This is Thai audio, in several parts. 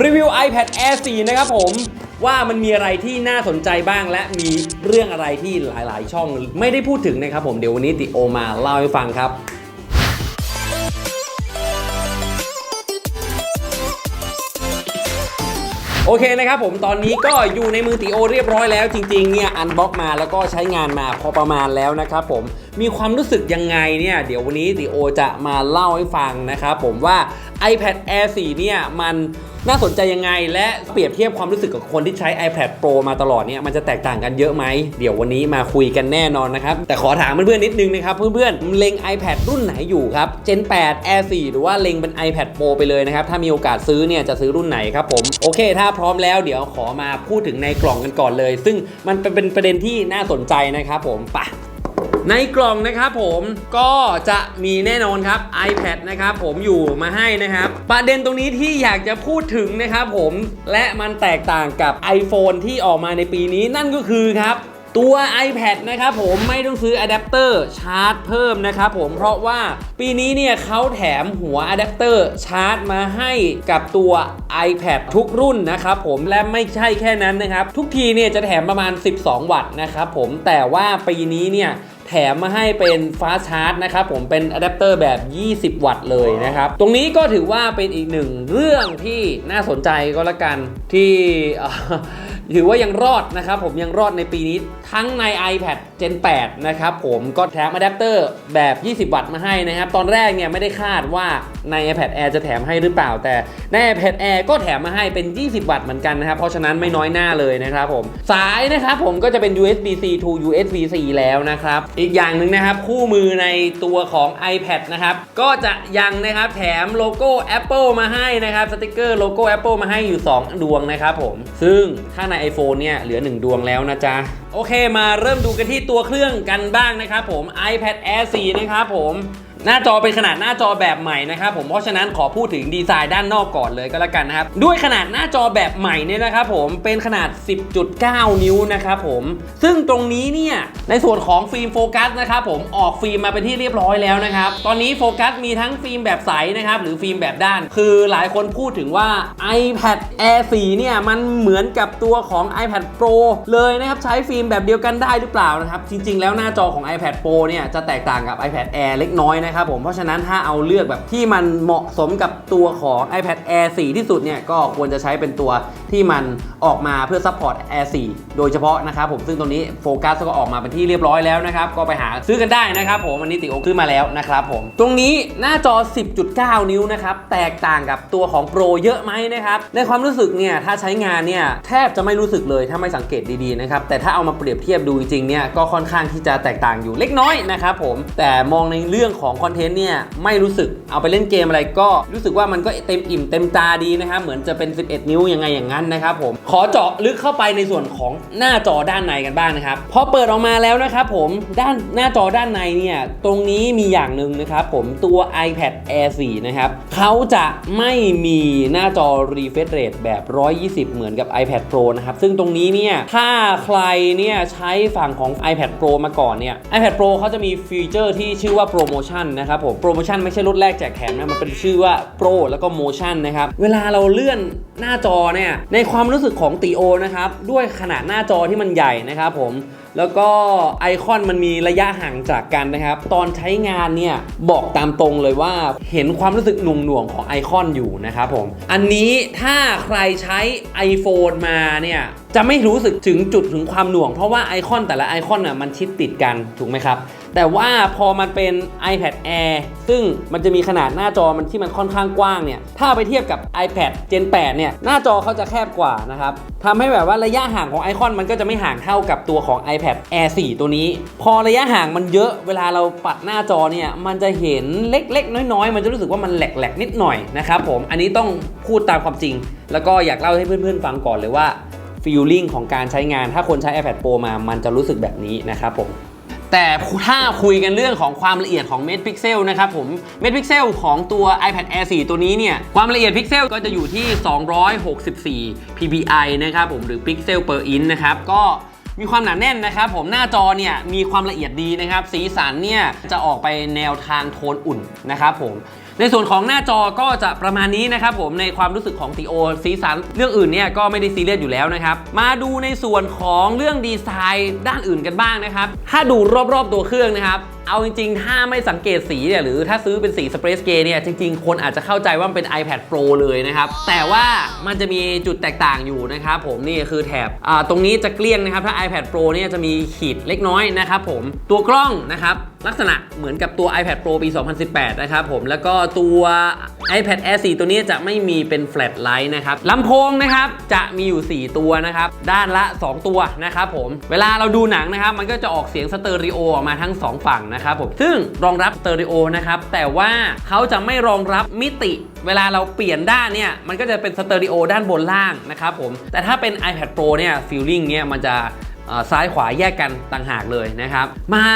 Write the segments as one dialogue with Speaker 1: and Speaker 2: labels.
Speaker 1: รีวิว iPad Air 4 นะครับผมว่ามันมีอะไรที่น่าสนใจบ้างและมีเรื่องอะไรที่หลายๆ ช่องไม่ได้พูดถึงนะครับผมเดี๋ยววันนี้ติโอมาเล่าให้ฟังครับโอเคนะครับผมตอนนี้ก็อยู่ในมือติโอเรียบร้อยแล้วจริงๆเนี่ยอันบ็อกมาแล้วก็ใช้งานมาพอประมาณแล้วนะครับผมมีความรู้สึกยังไงเนี่ยเดี๋ยววันนี้ติโอจะมาเล่าให้ฟังนะครับผมว่า iPad Air 4 เนี่ยมัน น่าสนใจยังไง และเปรียบเทียบความรู้สึกกับคนที่ใช้ iPad Pro มาตลอดเนี่ยมันจะแตกต่างกันเยอะไหม เดี๋ยววันนี้มาคุยกันแน่นอนนะครับ แต่ขอถามเพื่อนๆนิดนึงนะครับ เพื่อนๆเล็ง iPad รุ่นไหนอยู่ครับ Gen 8 Air 4 หรือว่าเล็งเป็น iPad Pro ไปเลยนะครับ ถ้ามีโอกาสซื้อเนี่ยจะซื้อรุ่นไหนครับผม โอเค ถ้าพร้อมแล้วเดี๋ยวขอมาพูดถึงในกล่องกันก่อนเลย ซึ่งมันเป็นประเด็นที่น่าสนใจนะครับผมปะ ในกล่องนะครับผมก็จะมีแน่นอนครับ iPad นะครับผมอยู่มาให้นะครับ ประเด็นตรงนี้ที่อยากจะพูดถึงนะครับผมและมันแตกต่างกับ iPhone ที่ออกมาในปีนี้นั่นก็คือครับตัว iPad นะครับผมไม่ต้องซื้ออะแดปเตอร์ชาร์จเพิ่มนะครับผมเพราะว่าปีนี้เนี่ยเขาแถมหัวอะแดปเตอร์ชาร์จมาให้กับตัว iPad ทุกรุ่นนะครับผมและไม่ใช่แค่นั้นนะครับ ทุกทีเนี่ยจะแถมประมาณ 12 วัตต์นะครับผมแต่ว่าปีนี้เนี่ย แถมมาให้เป็นฟ้าชาร์จนะครับผมเป็นอะแดปเตอร์แบบ 20 วัตต์เลยนะครับ ตรงนี้ก็ถือว่าเป็นอีกหนึ่งเรื่องที่น่าสนใจก็แล้วกันที่เอ่อ ถือว่ายังรอดนะครับผมยังรอดในปีนี้ทั้งใน iPad Gen 8 นะครับผมก็แถมอะแดปเตอร์แบบ 20 วัตต์มาให้นะครับ ตอนแรกเนี่ยไม่ได้คาดว่าใน iPad Air จะแถมให้หรือเปล่า แต่ใน iPad Air ก็แถมมาให้เป็น 20 วัตต์เหมือนกันนะครับ เพราะฉะนั้นไม่น้อยหน้าเลยนะครับผม สายนะครับผมก็จะเป็น USB-C to USB-C แล้วนะครับ อีกอย่างหนึ่งนะครับ คู่มือในตัวของ iPad นะครับ ก็จะยังนะครับแถมโลโก้ Apple มาให้นะครับสติกเกอร์โลโก้ Apple มาให้อยู่ 2 ดวงนะครับผม ซึ่งถ้าใน iPhone เนี่ยเหลือ 1 ดวงแล้วนะจ๊ะ โอเคมาเริ่มดูกันที่ตัวเครื่องกันบ้างนะครับผม iPad Air 4 นะครับผม หน้าจอเป็นขนาดหน้าจอแบบใหม่นะครับผมเพราะฉะนั้นขอพูดถึงดีไซน์ด้านนอกก่อนเลยก็แล้วกันนะครับด้วยขนาดหน้าจอแบบใหม่เนี่ยนะครับผมเป็นขนาด 10.9 นิ้วนะครับผมซึ่งตรงนี้เนี่ยในส่วนของฟิล์มโฟกัสนะครับผมออกฟิล์มมาเป็นที่เรียบร้อยแล้วนะครับตอนนี้โฟกัสมีทั้งฟิล์มแบบใสนะครับหรือฟิล์มแบบด้าน คือหลายคนพูดถึงว่า iPad Air 4เนี่ยมันเหมือนกับตัวของ iPad Pro เลยนะครับใช้ฟิล์มแบบเดียวกันได้หรือเปล่านะครับจริง ๆ แล้วหน้าจอของ iPad Pro เนี่ยจะแตกต่างกับ iPad Air เล็กน้อยนะครับผม เพราะฉะนั้นถ้าเอาเลือกแบบที่มันเหมาะสมกับตัวของ iPad Air 4 ที่สุดเนี่ยก็ควรจะใช้เป็นตัว ที่มันออกมาเพื่อซัพพอร์ต Air 4 โดยเฉพาะนะครับผมซึ่งตัวนี้โฟกัสก็ออกมาเป็นที่เรียบร้อยแล้วนะครับ ก็ไปหาซื้อกันได้นะครับผมวันนี้ติโอซื้อมาแล้วนะครับผม ตรงนี้หน้าจอ 10.9 นิ้วนะครับ แตกต่างกับตัวของ Pro เยอะไหมนะครับ ในความรู้สึกเนี่ย ถ้าใช้งานเนี่ย แทบจะไม่รู้สึกเลยถ้าไม่สังเกตดีๆนะครับ แต่ถ้าเอามาเปรียบเทียบดูจริงๆเนี่ยก็ค่อนข้างที่จะแตกต่างอยู่เล็กน้อยนะครับผมแต่มองในเรื่องของคอนเทนต์เนี่ยไม่รู้สึกเอาไปเล่นเกมอะไรก็รู้สึกว่ามันก็เต็มอิ่มเต็มตาดีนะครับเหมือนจะเป็น 11 นิ้วยังไงอย่างนั้นนะครับผมขอเจาะลึกเข้าไปในส่วนของหน้าจอด้านในกันบ้างนะครับพอเปิดออกมาแล้วนะครับผมด้านหน้าจอด้านในเนี่ยตรงนี้มีอย่างหนึ่งนะครับผมตัว iPad Air 4 นะครับเขาจะไม่มีหน้าจอ refresh rate แบบ 120 เหมือนกับ iPad Pro นะครับซึ่งตรงนี้เนี่ยถ้าใครเนี่ยใช้ฝั่งของ iPad Pro มาก่อนเนี่ย iPad Pro เขาจะมีฟีเจอร์ที่ชื่อว่า Promotion นะครับผม Promotion ไม่ใช่ลดแรกแจกแถมนะมันเป็นชื่อว่า Pro แล้วก็ Motion นะครับเวลาเราเลื่อนหน้าจอเนี่ยในความรู้สึกของตีโอนะครับ ด้วยขนาดหน้าจอที่มันใหญ่นะครับผม แล้วก็ไอคอนมันมีระยะห่างจากกันนะครับ ตอนใช้งานเนี่ย บอกตามตรงเลยว่าเห็นความรู้สึกหน่วงหน่วงของไอคอนอยู่นะครับผม อันนี้ถ้าใครใช้ iPhone มาเนี่ย จะไม่รู้สึกถึงจุดถึงความหน่วง เพราะว่าไอคอนแต่ละไอคอนน่ะมันชิดติดกันถูกไหมครับ แต่ว่าพอมันเป็น iPad Air ซึ่งมันจะมีขนาดหน้าจอมันที่มันค่อนข้างกว้างเนี่ย ถ้าไปเทียบกับ iPad Gen 8 เนี่ย หน้าจอเขาจะแคบกว่านะครับทำให้แบบว่าระยะห่างของไอคอนมันก็จะไม่ห่างเท่ากับตัวของ iPad Air 4 ตัวนี้ พอระยะห่างมันเยอะเวลาเราปัดหน้าจอเนี่ย มันจะเห็นเล็กๆ น้อยๆ มันจะรู้สึกว่ามันแหลกๆ นิดหน่อยนะครับผม อันนี้ต้องพูดตามความจริง แล้วก็อยากเล่าให้เพื่อนๆ ฟังก่อนเลยว่าฟีลลิ่งของการใช้งาน ถ้าคนใช้ iPad Pro มา มันจะรู้สึกแบบนี้นะครับผม แต่ถ้าคุยกันเรื่องของความละเอียดของเมตรพิกเซลนะครับผมเมตรพิกเซลของตัว iPad Air 4 ตัวนี้เนี่ยความละเอียดพิกเซลก็จะอยู่ที่ 264 ppi นะครับผมหรือพิกเซล per inch นะครับก็มีความหนาแน่นนะครับผมหน้าจอเนี่ยมีความละเอียดดีนะครับ สีสันเนี่ยจะออกไปแนวทางโทนอุ่นนะครับผม ในส่วนของหน้าจอก็จะประมาณนี้นะครับผมในความรู้สึกของตีโอสีสันเรื่องอื่นเนี่ยก็ไม่ได้ซีเรียสอยู่แล้วนะครับ มาดูในส่วนของเรื่องดีไซน์ด้านอื่นกันบ้างนะครับ ถ้าดูรอบๆตัวเครื่องนะครับเอาจริงๆ ถ้าไม่สังเกตสีเนี่ยหรือถ้าซื้อเป็นสีสเปรสเกเนี่ยจริงๆ คนอาจจะเข้าใจว่ามันเป็น iPad Pro เลยนะครับ แต่ว่ามันจะมีจุดแตกต่างอยู่นะครับผมนี่คือแถบตรงนี้จะเกลี้ยงนะครับ ถ้า iPad Pro เนี่ยจะมีขีดเล็กน้อยนะครับผมตัวกล้องนะครับลักษณะเหมือนกับตัว iPad Pro ปี 2018 นะครับผมแล้วก็ตัว iPad Air 4 ตัวนี้จะไม่มีเป็น flat light นะครับลำโพงนะครับจะมีอยู่ 4 ตัวนะครับ ด้านละ 2 ตัวนะครับผมเวลาเราดูหนังนะครับ มันก็จะออกเสียงสเตอริโอออกมาทั้ง 2 ฝั่งนะครับผมซึ่งรองรับสเตอริโอนะครับแต่ว่าเขาจะไม่รองรับมิติ เวลาเราเปลี่ยนด้านเนี่ยมันก็จะเป็นสเตอริโอด้านบนล่างนะครับผมแต่ถ้าเป็น iPad Pro เนี่ยฟีลลิ่งเนี่ยมันจะ ซ้ายขวาแยกกันต่างหากเลยนะครับ มา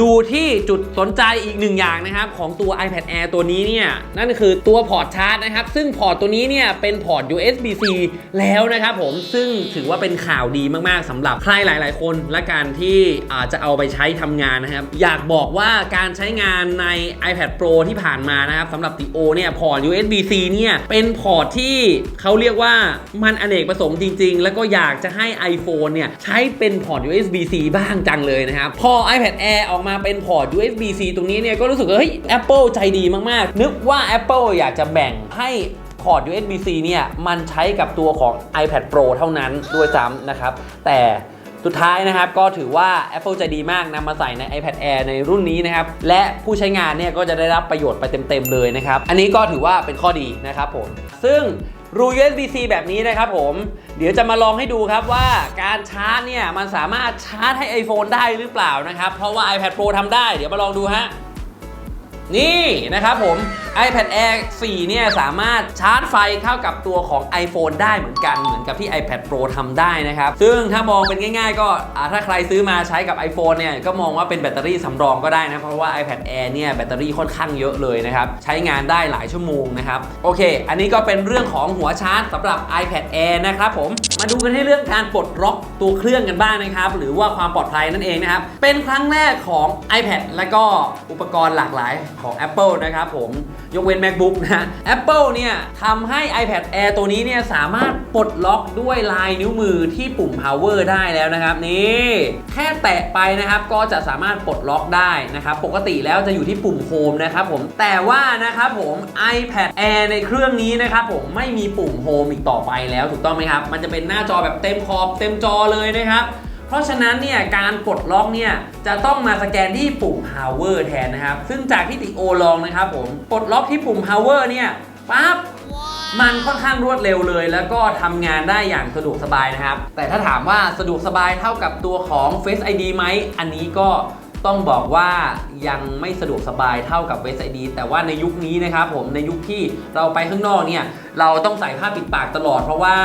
Speaker 1: ดูที่จุดสนใจอีกหนึ่งอย่างนะครับ ของตัว iPad Air ตัวนี้เนี่ย นั่นคือตัวพอร์ตชาร์จนะครับ ซึ่งพอร์ตตัวนี้เนี่ย เป็นพอร์ต USB-C แล้วนะครับผมซึ่งถือว่าเป็นข่าวดีมากๆสำหรับใครหลาย ๆ คน และการที่อาจจะเอาไปใช้ทำงานนะครับ อยากบอกว่าการใช้งานใน iPad Pro ที่ผ่านมานะครับสำหรับติโอเนี่ยพอร์ต USB-C เนี่ยเป็นพอร์ตที่เขาเรียกว่ามันอเนกประสงค์จริง ๆ แล้วก็อยากจะให้ iPhone เนี่ยใช้เป็นพอร์ต USB-C บ้างจังเลยนะครับ พอ iPad Air ออกมาเป็นพอร์ต USB-C ตรงนี้เนี่ยก็รู้สึกว่าเฮ้ย Apple ใจดีมากๆ นึกว่า Apple อยากจะแบ่งให้พอร์ต USB-C เนี่ยมันใช้กับตัวของ iPad Pro เท่านั้นด้วยซ้ำนะครับ แต่สุดท้ายนะครับก็ถือว่า Apple ใจดีมากนำมาใส่ใน iPad Air ในรุ่นนี้นะครับ และผู้ใช้งานเนี่ยก็จะได้รับประโยชน์ไปเต็ม ๆ เลยนะครับ อันนี้ก็ถือว่าเป็นข้อดีนะครับผม ซึ่ง รู USB-C แบบนี้นะครับผม เดี๋ยวจะมาลองให้ดูครับว่าการชาร์จเนี่ย มันสามารถชาร์จให้ iPhone ได้หรือเปล่านะครับ เพราะว่า iPad Pro ทำได้ เดี๋ยวมาลองดูฮะ นี่นะครับผม iPad Air 4 เนี่ยสามารถชาร์จไฟเข้ากับตัวของ iPhone ได้เหมือนกันเหมือนกับที่ iPad Pro ทำได้นะครับ ซึ่งถ้ามองเป็นง่าย ๆ ก็ถ้าใครซื้อมาใช้กับ iPhone เนี่ยก็มองว่าเป็นแบตเตอรี่สำรองก็ได้นะ เพราะว่า iPad Air เนี่ยแบตเตอรี่ค่อนข้างเยอะเลยนะครับ ใช้งานได้หลายชั่วโมงนะครับ โอเค อันนี้ก็เป็นเรื่องของหัวชาร์จสำหรับ iPad Air นะครับผม มาดูกันที่เรื่องการปลดล็อกตัวเครื่องกันบ้างนะครับ หรือว่าความปลอดภัยนั่นเองนะครับ เป็นครั้งแรกของ iPad และก็อุปกรณ์หลากหลายของ Apple นะครับผมยกเว้น MacBook นะ Apple เนี่ยทำให้ iPad Air ตัวนี้เนี่ยสามารถปลดล็อกด้วยลายนิ้วมือที่ปุ่ม power ได้แล้วนะครับ นี่แค่แตะไปนะครับก็จะสามารถปลดล็อกได้นะครับ ปกติแล้วจะอยู่ที่ปุ่ม Home นะครับผมแต่ว่านะครับผม iPad Air ในเครื่องนี้นะครับผมไม่มีปุ่ม Home อีกต่อไปแล้วถูกต้องไหมครับ มันจะเป็นน้าจอแบบเต็มขอบเต็มจอเลยนะครับเพราะฉะนั้นเนี่ยการปลดล็อกเนี่ยจะต้องมาสแกนที่ปุ่ม power แทนนะครับ ซึ่งจากที่ติโอลองนะครับผมปลดล็อกที่ปุ่ม power เนี่ยปั๊บมันค่อนข้างรวดเร็วเลย แล้วก็ทำงานได้อย่างสะดวกสบายนะครับ แต่ถ้าถามว่าสะดวกสบายเท่ากับตัวของ Face ID ไหม อันนี้ก็ต้องบอกว่า ยังไม่สะดวกสบายเท่ากับ Face ID แต่ว่าในยุคนี้นะครับผมในยุคที่เราไปข้างนอกเนี่ยเราต้องใส่ผ้าปิดปากตลอด เพราะว่า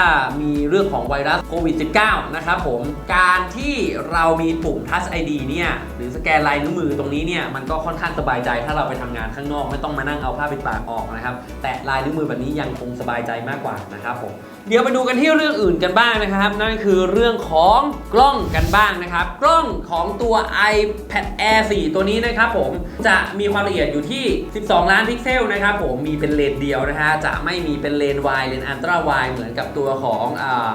Speaker 1: มีเรื่องของไวรัสโควิด -19 นะครับผมการที่เรามีปุ่ม Touch ID เนี่ยหรือสแกนลายนิ้วมือตรงนี้เนี่ยมันก็ค่อนข้างสบายใจ ถ้าเราไปทำงานข้างนอกไม่ต้องมานั่งเอาผ้าปิดปากออกนะครับแต่ลายนิ้วมือแบบนี้ยังคงสบายใจมากกว่านะครับผมเดี๋ยวไปดูกันที่เรื่องอื่นกันบ้างนะครับ นั่นคือเรื่องของกล้องกันบ้างนะครับ กล้องของตัว iPad Air 4 ตัวนี้นะครับผมจะมีความละเอียดอยู่ที่ 12 ล้านพิกเซลนะครับผมมีเป็นเลนเดียวนะฮะจะไม่มีเป็นเลนวายเลนอัลตร้าวายเหมือนกับตัวของอ่า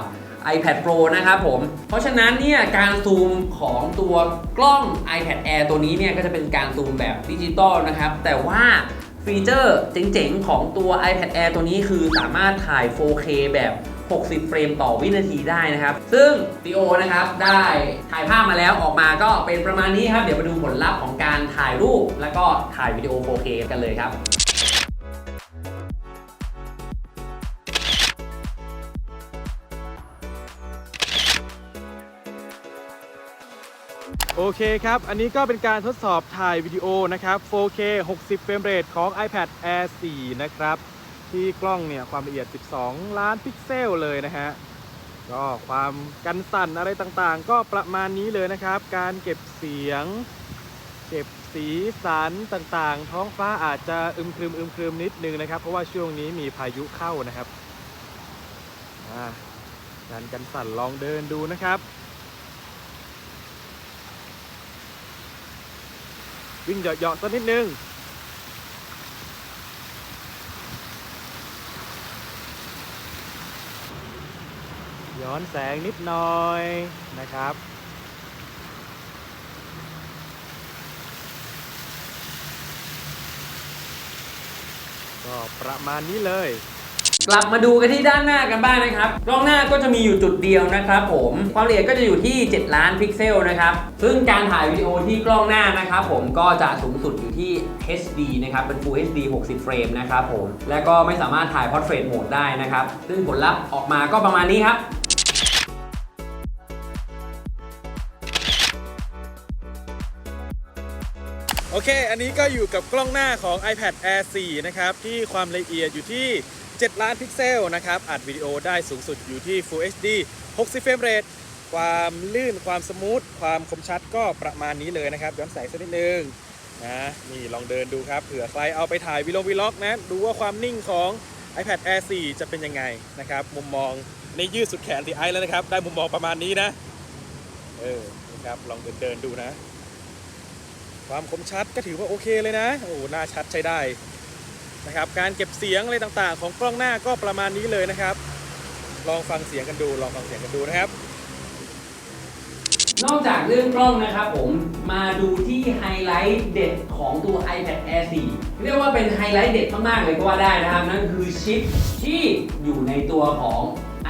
Speaker 1: iPad Pro นะครับผม เพราะฉะนั้นเนี่ยการซูมของตัวกล้อง iPad Air ตัวนี้เนี่ยก็จะเป็นการซูมแบบดิจิตอลนะครับ แต่ว่าฟีเจอร์เจ๋งๆ ของตัว iPad Air ตัวนี้คือสามารถถ่าย 4K แบบ 60 เฟรมต่อวินาทีได้นะครับ ซึ่ง d ิโอนะครับได้ถ่ายภาพมาแล้วออกมาก็เป็นประมาณนี้ครับ เดี๋ยวมาดูผลลัพธ์ของการถ่ายรูป แล้วก็ถ่ายวิดีโอ 4K กันเลยครับ
Speaker 2: โอเคครับ อันนี้ก็เป็นการทดสอบถ่ายวิดีโอนะครับ 4K 60 เฟรมเรทของ iPad Air 4 นะครับ ที่กล้องเนี่ยความละเอียด 12 ล้านพิกเซลเลยนะฮะก็ความกันสั่นอะไรต่างๆ ก็ประมาณนี้เลยนะครับ การเก็บเสียง เก็บสีสันต่างๆ ท้องฟ้าอาจจะอึมครึมอึมครึมนิดนึงนะครับ เพราะว่าช่วงนี้มีพายุเข้านะครับการกันสั่นลองเดินดูนะครับ วิ่งเหยาะๆสักนิดนึง ย้อนแสงนิดหน่อยนะครับ ก็ประมาณนี้เลย
Speaker 1: กลับมาดูกันที่ด้านหน้ากันบ้างนะครับกล้องหน้าก็จะมีอยู่จุดเดียวนะครับผมความละเอียดก็จะอยู่ที่ 7 ล้านพิกเซลนะครับซึ่งการถ่ายวิดีโอที่กล้องหน้านะครับผมก็จะสูงสุดอยู่ที่ HD นะครับเป็น Full HD 60 เฟรมนะครับผมและก็ไม่สามารถถ่าย Portrait Mode ได้นะครับซึ่งผลลัพธ์ออกมาก็ประมาณนี้ครับ
Speaker 2: โอเค อันนี้ก็อยู่กับกล้องหน้าของ iPad Air 4 นะครับ ที่ความละเอียดอยู่ที่ 7 ล้านพิกเซลนะครับ อัดวิดีโอได้สูงสุดอยู่ที่ Full HD 60 เฟรมเรทความลื่นความสมูท ความคมชัดก็ประมาณนี้เลยนะครับ ย้อนแสงสักนิดนึงนะนี่ลองเดินดูครับ เผื่อใครเอาไปถ่ายวิดีโอวีล็อกนะ ดูว่าความนิ่งของ iPad Air 4 จะเป็นยังไงนะครับ มุมมองในยืดสุดแขนตีไอแล้วนะครับ ได้มุมมองประมาณนี้นะ เออนะครับ ลองเดินเดินดูนะ ความคมชัดก็ถือว่าโอเคเลยนะ โอ้หน้าชัดใช้ได้นะครับ การเก็บเสียงอะไรต่างๆ ของกล้องหน้าก็ประมาณนี้เลยนะครับ ลองฟังเสียงกันดู ลองฟังเสียงกันดูนะครับ
Speaker 1: นอกจากเรื่องกล้องนะครับผมมาดูที่ไฮไลท์เด็ดของตัว iPad Air 4 เรียกว่าเป็นไฮไลท์เด็ดมากๆเลยก็ว่าได้นะครับ นั่นคือชิปที่อยู่ในตัวของ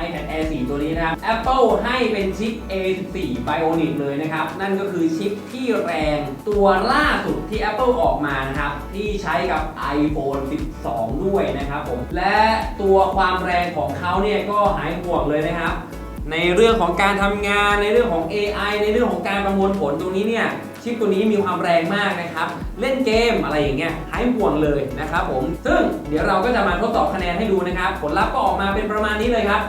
Speaker 1: iPad Air 4 ตัวนี้นะครับ Apple ให้เป็นชิป A14 Bionic เลยนะครับ นั่นก็คือชิปที่แรงตัวล่าสุดที่ Apple ออกมานะครับ ที่ใช้กับ iPhone 12 ด้วยนะครับผม และตัวความแรงของเขาเนี่ยก็หายห่วงเลยนะครับ ในเรื่องของการทำงานในเรื่องของ AI ในเรื่องของการประมวลผลตรงนี้เนี่ย ชิปตัวนี้มีความแรงมากนะครับ เล่นเกมอะไรอย่างเงี้ยหายห่วงเลยนะครับผม ซึ่งเดี๋ยวเราก็จะมาทดสอบคะแนนให้ดูนะครับ ผลลัพธ์ก็ออกมาเป็นประมาณนี้เลยครับ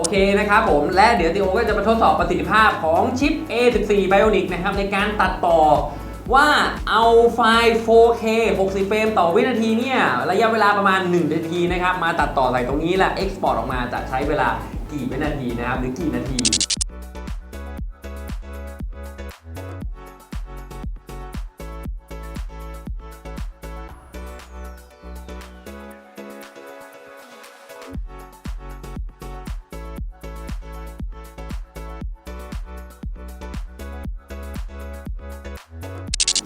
Speaker 1: โอเคนะครับผมและเดี๋ยวติโอก็จะมาทดสอบประสิทธิภาพของชิป A14 Bionic นะครับในการตัดต่อว่าเอาไฟล์ 4K 60 เฟรมต่อวินาทีเนี่ย ระยะเวลาประมาณ 1 นาทีนะครับ มาตัดต่อใส่ตรงนี้และ Export ออกมาจะใช้เวลากี่วินาทีนะครับ หรือกี่นาที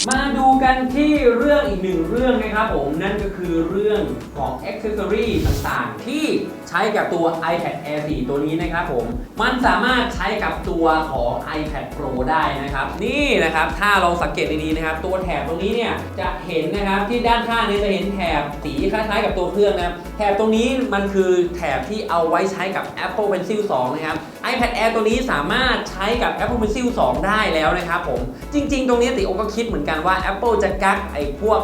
Speaker 1: มาดูกันที่เรื่องอีกหนึ่งเรื่องนะครับผม นั่นก็คือเรื่องของ Accessory ต่างๆ ที่ใช้กับตัว iPad Air 4 ตัวนี้นะครับผม มันสามารถใช้กับตัวของ iPad Pro ได้นะครับ นี่นะครับ ถ้าเราสังเกตดีๆนะครับ ตัวแถบตรงนี้เนี่ยจะเห็นนะครับที่ด้านข้างนี้จะเห็นแถบสีคล้ายๆ กับตัวเครื่องนะครับแถบตรงนี้มันคือแถบที่เอาไว้ใช้กับ Apple Pencil 2 นะครับ iPad Air ตัวนี้สามารถใช้กับ Apple Pencil 2 ได้แล้วนะครับผม จริง ๆ ตรงนี้ติโอก็คิดเหมือนกันว่า Apple จะกักไอ้พวก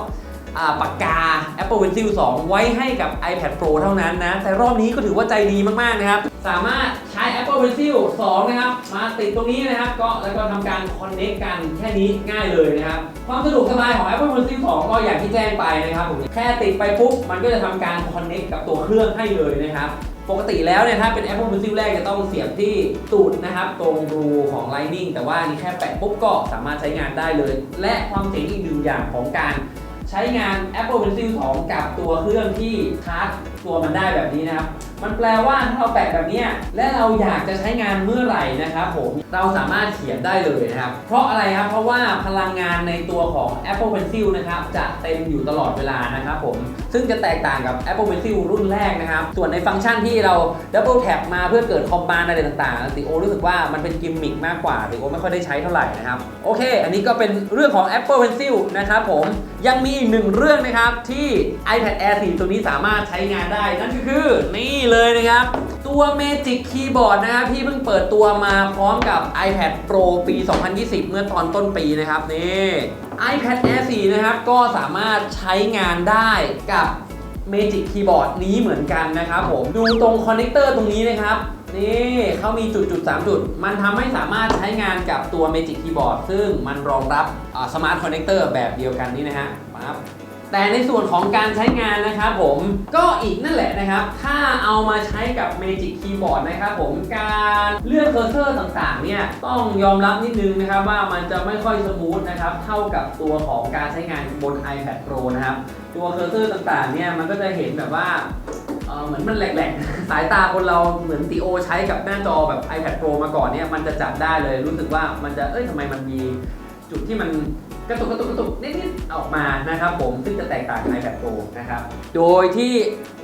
Speaker 1: ปากกา Apple Pencil 2 ไว้ให้กับ iPad Pro เท่านั้นนะ แต่รอบนี้ก็ถือว่าใจดีมาก ๆ นะครับ สามารถใช้ Apple Pencil 2 นะครับ มาติดตรงนี้นะครับ ก็แล้วก็ทำการ connect กันแค่นี้ง่ายเลยนะครับ ความสะดวกสบายของ Apple Pencil 2 ก็อย่างที่แจ้งไปนะครับผมแค่ติดไปปุ๊บ มันก็จะทำการ connect กับตัวเครื่องให้เลยนะครับ ปกติแล้วเนี่ยถ้าเป็น Apple Pencil แรกจะต้องเสียบที่ตูดนะครับ ตรงรูของ Lightning แต่ว่านี่แค่แปะปุ๊บก็สามารถใช้งานได้เลย และความเจ๋งอีกหนึ่งอย่างของการใช้งาน Apple Pencil 2 กับตัวเครื่องที่ชาร์จตัวมันได้แบบนี้นะครับ มันแปลว่าถ้าเราแปะแบบนี้และเราอยากจะใช้งานเมื่อไหร่นะครับผมเราสามารถเขียนได้เลยนะครับ เพราะอะไรครับ เพราะว่าพลังงานในตัวของ Apple Pencil นะครับจะเต็มอยู่ตลอดเวลานะครับผมซึ่งจะแตกต่างกับ Apple Pencil รุ่นแรกนะครับ ส่วนในฟังก์ชันที่เรา Double Tap มาเพื่อเกิดคอมบานอะไรต่างๆติโอรู้สึกว่ามันเป็นกิมมิคมากกว่าติโอไม่ค่อยได้ใช้เท่าไหร่นะครับโอเค อันนี้ก็เป็นเรื่องของ Apple Pencil นะครับผมยังมีอีกหนึ่งเรื่องนะครับที่ iPad Air 4 ตัวนี้สามารถใช้งานได้นั่นก็คือนี่เลยนะครับ ตัว Magic Keyboard นะครับที่เพิ่งเปิดตัวมาพร้อมกับ iPad Pro ปี 2020 เมื่อตอนต้นปีนะครับนี่ iPad Air 4 นะครับ ก็สามารถใช้งานได้กับ Magic Keyboard นี้เหมือนกันนะครับผม ดูตรงคอนเนคเตอร์ตรงนี้นะครับนี่เขามีจุดจุด3จุด มันทำให้สามารถใช้งานกับตัว Magic Keyboard ซึ่งมันรองรับสมาร์ทคอนเนคเตอร์แบบเดียวกันนี่นะฮะปั๊บ แต่ในส่วนของการใช้งานนะครับผมก็อีกนั่นแหละนะครับ ถ้าเอามาใช้กับ Magic Keyboard นะครับผมการเลือกเคอร์เซอร์ต่างๆเนี่ยต้องยอมรับนิดนึงนะครับว่ามันจะไม่ค่อยสมูทนะครับเท่ากับตัวของการใช้งานบน iPad Pro นะครับตัวเคอร์เซอร์ต่างๆเนี่ยมันก็จะเห็นแบบว่าเหมือนมันแหลกๆ สายตาคนเราเหมือนตีโอใช้กับหน้าจอแบบ iPad Pro มาก่อนเนี่ยมันจะจับได้เลยรู้สึกว่ามันจะเอ้ยทำไมมันมีจุดที่มัน กระตุกกระตุกกระตุกนิดๆออกมานะครับผมซึ่งจะแตกต่างจาก iPad Pro นะครับ โดยที่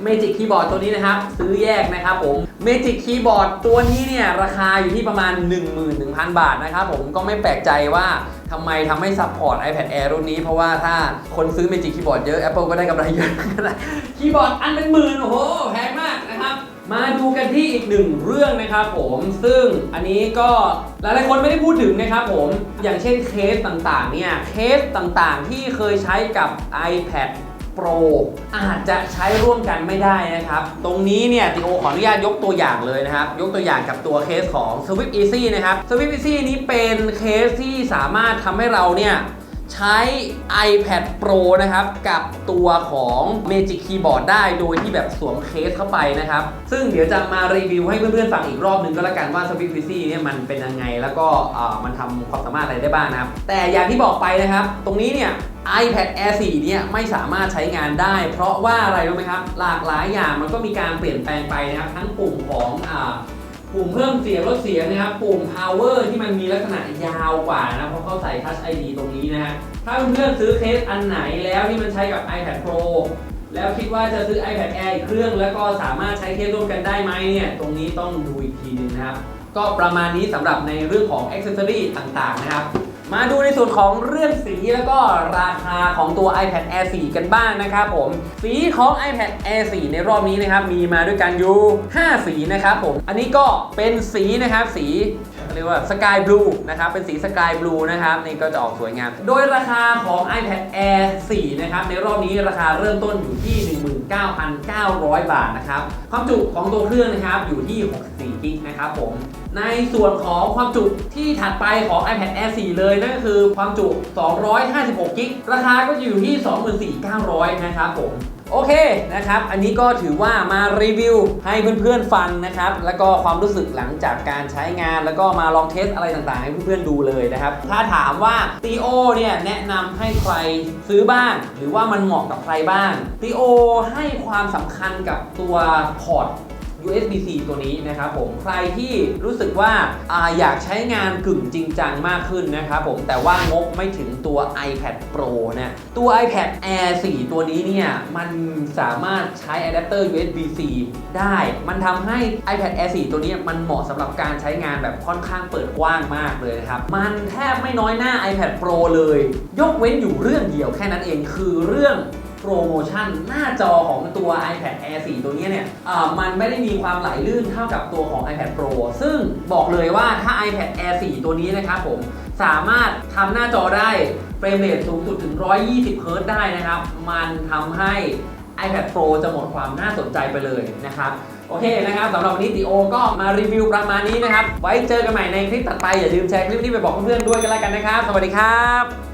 Speaker 1: Magic Keyboard ตัวนี้นะครับ ซื้อแยกนะครับผม Magic Keyboard ตัวนี้เนี่ย ราคาอยู่ที่ประมาณ 11,000 บาทนะครับผมก็ไม่แปลกใจว่าทำไมทำให้ซัพพอร์ต iPad Air รุ่นนี้ เพราะว่าถ้าคนซื้อ Magic Keyboard เยอะ Apple ก็ได้กำไรเยอะ คีย์บอร์ดอันเป็นหมื่นโอ้โหแพงมากนะครับ มาดูกันที่อีกหนึ่งเรื่องนะครับผมซึ่งอันนี้ก็หลายๆคนไม่ได้พูดถึงนะครับผมอย่างเช่นเคสต่างๆเนี่ยเคสต่างๆที่เคยใช้กับ iPad Pro อาจจะใช้ร่วมกันไม่ได้นะครับ ตรงนี้เนี่ยติโอขออนุญาตยกตัวอย่างเลยนะครับ ยกตัวอย่างกับตัวเคสของ Swift Easy นะครับ Swift Easy นี้เป็นเคสที่สามารถทำให้เราเนี่ย ใช้ iPad Pro นะครับ กับตัวของ Magic Keyboard ได้โดยที่แบบสวมเคสเข้าไปนะครับ ซึ่งเดี๋ยวจะมารีวิวให้เพื่อนๆฟังอีกรอบหนึ่งก็แล้วกันว่า Swift v c เนี่ยมันเป็นยังไง แล้วก็มันทำความสามารถอะไรได้บ้างนะครับ แต่อย่างที่บอกไปนะครับ ตรงนี้เนี่ย iPad Air 4 เนี่ยไม่สามารถใช้งานได้ เพราะว่าอะไรรู้ไหมครับ หลากหลายอย่างมันก็มีการเปลี่ยนแปลงไปนะครับ ทั้งปุ่มของอ ปุ่มเพิ่มเสียงลดเสียงนะครับ ปุ่ม power ที่มันมีลักษณะยาวกว่านะ เพราะเขาใส่ touch ID ตรงนี้นะฮะ ถ้าเพื่อนๆซื้อเคสอันไหนแล้วที่มันใช้กับ iPad Pro แล้วคิดว่าจะซื้อ iPad Air อีกเครื่อง แล้วก็สามารถใช้เคสร่วมกันได้ไหมเนี่ย ตรงนี้ต้องดูอีกทีนึงนะครับ ก็ประมาณนี้สำหรับในเรื่องของ accessory ต่างๆนะครับ มาดูในส่วนของเรื่องสีแล้วก็ราคาของตัว iPad Air 4 กันบ้างนะครับผม สีของ iPad Air 4 ในรอบนี้นะครับ มีมาด้วยกันอยู่ 5 สีนะครับผม อันนี้ก็เป็นสีนะครับ สีเรียกว่าสกายบลูนะครับ เป็นสีสกายบลูนะครับ นี่ก็จะออกสวยงาม โดยราคาของ iPad Air 4 นะครับ ในรอบนี้ราคาเริ่มต้นอยู่ที่ 19,900 บาทนะครับ ความจุของตัวเครื่องนะครับอยู่ที่ 64กิกนะครับผม ในส่วนของความจุที่ถัดไปของ iPad Air 4 เลยนั่นก็คือความจุ 256กิก ราคาก็อยู่ที่ 24,900 นะครับผม โอเคนะครับ อันนี้ก็ถือว่ามารีวิวให้เพื่อนๆฟังนะครับ แล้วก็ความรู้สึกหลังจากการใช้งาน แล้วก็มาลองเทสอะไรต่างๆ ให้เพื่อนๆดูเลยนะครับ ถ้าถามว่าตีโอเนี่ยแนะนำให้ใครซื้อบ้าง หรือว่ามันเหมาะกับใครบ้างตีโอให้ความสำคัญกับตัวพอร์ต USB-C ตัวนี้นะครับผมใครที่รู้สึกว่าอาอยากใช้งานกึ่งจริงจังมากขึ้นนะครับผมแต่ว่างบไม่ถึงตัว iPad Pro นะตัว iPad Air 4 ตัวนี้เนี่ย มันสามารถใช้อะแดปเตอร์ USB-C ได้ มันทำให้ iPad Air 4 ตัวนี้มันเหมาะสำหรับการใช้งานแบบค่อนข้างเปิดกว้างมากเลยนะครับ มันแทบไม่น้อยหน้า iPad Pro เลย ยกเว้นอยู่เรื่องเดียวแค่นั้นเองคือเรื่อง รโมชั่น หน้าจอของตัว iPad Air 4 ตัวนี้เนี่ยมันไม่ได้มีความไหลลื่นเท่ากับตัวของ iPad Pro ซึ่งบอกเลยว่าถ้า iPad Air 4 ตัวนี้นะครับผมสามารถทำหน้าจอได้เฟรมเรทสูงสุดถึง 120เฮิรต์ได้นะครับ มันทำให้ iPad Pro จะหมดความน่าสนใจไปเลยนะครับ โอเคนะครับสำหรับวันนี้ติโอก็มารีวิวประมาณนี้นะครับ ไว้เจอกันใหม่ในคลิปถัดไป อย่าลืมแชร์คลิปนี้ไปบอกเพื่อนๆด้วยกันแล้วกันนะครับ สวัสดีครับ